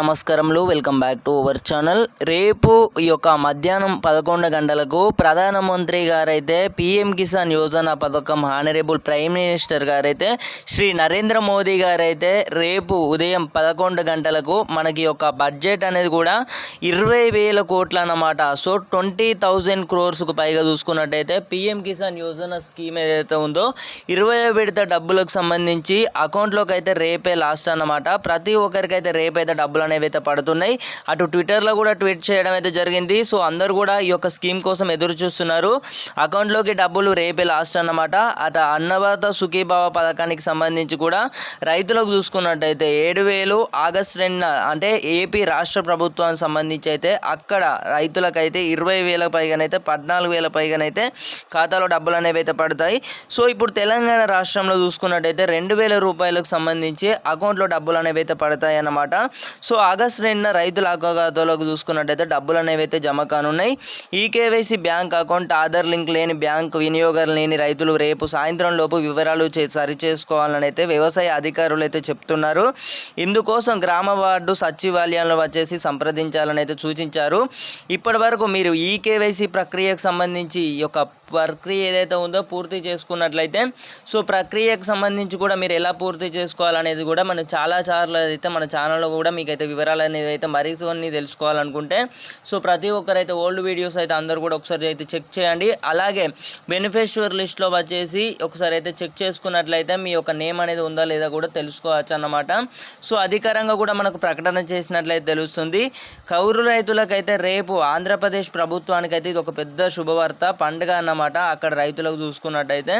నమస్కారములు welcome back to our channel. రేపు ఈ యొక్క మధ్యాహ్నం పదకొండు గంటలకు ప్రధానమంత్రి గారైతే పిఎం కిసాన్ యోజన పథకం హానరేబుల్ ప్రైమ్ మినిస్టర్ గారైతే శ్రీ నరేంద్ర మోదీ గారైతే రేపు ఉదయం పదకొండు గంటలకు మనకి యొక్క బడ్జెట్ అనేది కూడా ఇరవై వేల కోట్ల అన్నమాట. సో ట్వంటీ థౌజండ్ క్రోర్స్కు పైగా చూసుకున్నట్టయితే పిఎం కిసాన్ యోజన స్కీమ్ ఏదైతే ఉందో ఇరవై విడత డబ్బులకు సంబంధించి అకౌంట్లోకి అయితే రేపే లాస్ట్ అన్నమాట. ప్రతి ఒక్కరికైతే రేపైతే డబ్బులు అనేవి అయితే పడుతున్నాయి. అటు ట్విట్టర్లో కూడా ట్వీట్ చేయడం అయితే జరిగింది. సో అందరూ కూడా ఈ యొక్క స్కీమ్ కోసం ఎదురు చూస్తున్నారు. అకౌంట్లోకి డబ్బులు రేపే లాస్ట్ అన్నమాట. అటు అన్నదాత సుఖీభావ పథకానికి సంబంధించి కూడా రైతులకు చూసుకున్నట్టయితే ఏడు వేలు ఆగస్ట్ రెండు అంటే ఏపీ రాష్ట్ర ప్రభుత్వానికి సంబంధించి అయితే అక్కడ రైతులకైతే ఇరవై వేల పైగానైతే పద్నాలుగు వేల పైగానైతే ఖాతాలో డబ్బులు అనేవి అయితే పడతాయి. సో ఇప్పుడు తెలంగాణ రాష్ట్రంలో చూసుకున్నట్టయితే రెండు వేల రూపాయలకు సంబంధించి అకౌంట్లో డబ్బులు అనేవి అయితే పడతాయి అన్నమాట. సో సో ఆగస్ట్ రెండున రైతుల ఖాతాలోకి చూసుకున్నట్టయితే డబ్బులు అనేవి అయితే జమ కానున్నాయి. ఈ KYC bank account Aadhaar link లేని బ్యాంక్ వినియోగం లేని రైతులు రేపు సాయంత్రం లోపు వివరాలు చే సరి చేసుకోవాలని అయితే వ్యవసాయ అధికారులు అయితే చెప్తున్నారు. ఇందుకోసం గ్రామ వార్డు సచివాలయాలను వచ్చేసి సంప్రదించాలని అయితే సూచించారు. ఇప్పటి వరకు మీరు ఈ కేవైసీ ప్రక్రియకు సంబంధించి ఈ యొక్క ప్రక్రియ ఏదైతే ఉందో పూర్తి చేసుకున్నట్లయితే సో ప్రక్రియకు సంబంధించి కూడా మీరు ఎలా పూర్తి చేసుకోవాలనేది కూడా మనం చాలా సార్లు అయితే మన ఛానల్లో కూడా మీకైతే వివరాలు అనేది అయితే మరికొన్ని తెలుసుకోవాలనుకుంటే సో ప్రతి ఒక్కరైతే ఓల్డ్ వీడియోస్ అయితే అందరూ కూడా ఒకసారి అయితే చెక్ చేయండి. అలాగే బెనిఫిషియర్ లిస్ట్లో వచ్చేసి ఒకసారి అయితే చెక్ చేసుకున్నట్లయితే మీ యొక్క నేమ్ అనేది ఉందా లేదా కూడా తెలుసుకోవచ్చు అన్నమాట. సో అధికారంగా కూడా మనకు ప్రకటన చేసినట్లయితే తెలుస్తుంది కౌరు రైతులకైతే రేపు ఆంధ్రప్రదేశ్ ప్రభుత్వానికి అయితే ఇది ఒక పెద్ద శుభవార్త పండుగ అన్నమాట. అక్కడ రైతులకు చూసుకున్నట్టయితే.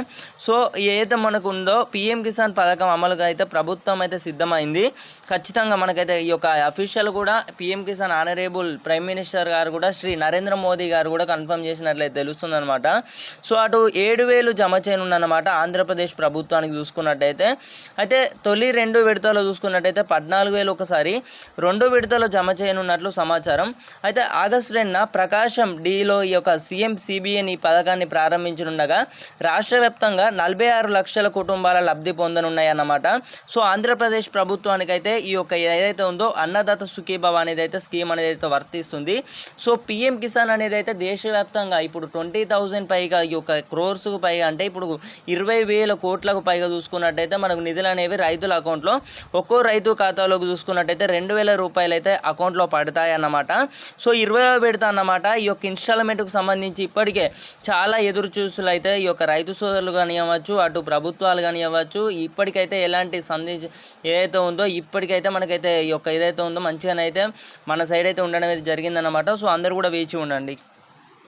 సో ఏదైతే మనకు ఉందో పిఎం కిసాన్ పథకం అమలుగా అయితే ప్రభుత్వం అయితే సిద్ధమైంది. ఖచ్చితంగా మనకైతే ఈ యొక్క అఫీషియల్ కూడా PM Kisan honourable prime minister గారు కూడా శ్రీ నరేంద్ర మోదీ గారు కూడా కన్ఫర్మ్ చేసినట్లయితే తెలుస్తుందన్నమాట. సో అటు ఏడు వేలు జమ చేయనుందన్నమాట ఆంధ్రప్రదేశ్ ప్రభుత్వానికి చూసుకున్నట్టయితే. అయితే తొలి రెండు విడతలో చూసుకున్నట్టయితే పద్నాలుగు వేలు ఒకసారి రెండు విడతలో జమ చేయనున్నట్లు సమాచారం. అయితే ఆగస్టు రెండున ప్రకాశం డిలో ఈ యొక్క సీఎం సిబిఎన్ ఈ పథకాన్ని ప్రారంభించనుండగా రాష్ట్ర వ్యాప్తంగా నలభై ఆరు లక్షల కుటుంబాల లబ్ధి పొందనున్నాయన్నమాట. సో ఆంధ్రప్రదేశ్ ప్రభుత్వానికి అయితే ఈ యొక్క ఏదైతే ఉందో అన్నదాత సుఖీభవ అనేది అయితే స్కీమ్ అనేది అయితే వర్తిస్తుంది. సో పిఎం కిసాన్ అనేది అయితే దేశవ్యాప్తంగా ఇప్పుడు ట్వంటీ థౌజండ్ పైగా ఈ యొక్క క్రోర్స్కు పైగా అంటే ఇప్పుడు ఇరవై వేల కోట్లకు పైగా చూసుకున్నట్టయితే మనకు నిధులు అనేవి రైతుల అకౌంట్లో ఒక్కో రైతు ఖాతాలోకి చూసుకున్నట్టయితే రెండు వేల రూపాయలు అయితే అకౌంట్లో పడతాయి అన్నమాట సో ఇరవై పెడతా అన్నమాట. ఈ యొక్క ఇన్స్టాల్మెంట్కు సంబంధించి ఇప్పటికే చాలా ఎదురు చూసులు అయితే ఈ యొక్క రైతు సోదరులు కానివ్వచ్చు అటు ప్రభుత్వాలు కానివ్వచ్చు ఇప్పటికైతే ఎలాంటి సందేశం ఏదైతే ఉందో ఇప్పటికైతే మనకైతే ఈ యొక్క ఏదైతే ఉందో మంచిగానైతే మన సైడ్ అయితే ఉండడం అయితే జరిగిందన్నమాట. సో అందరూ కూడా వేచి ఉండండి.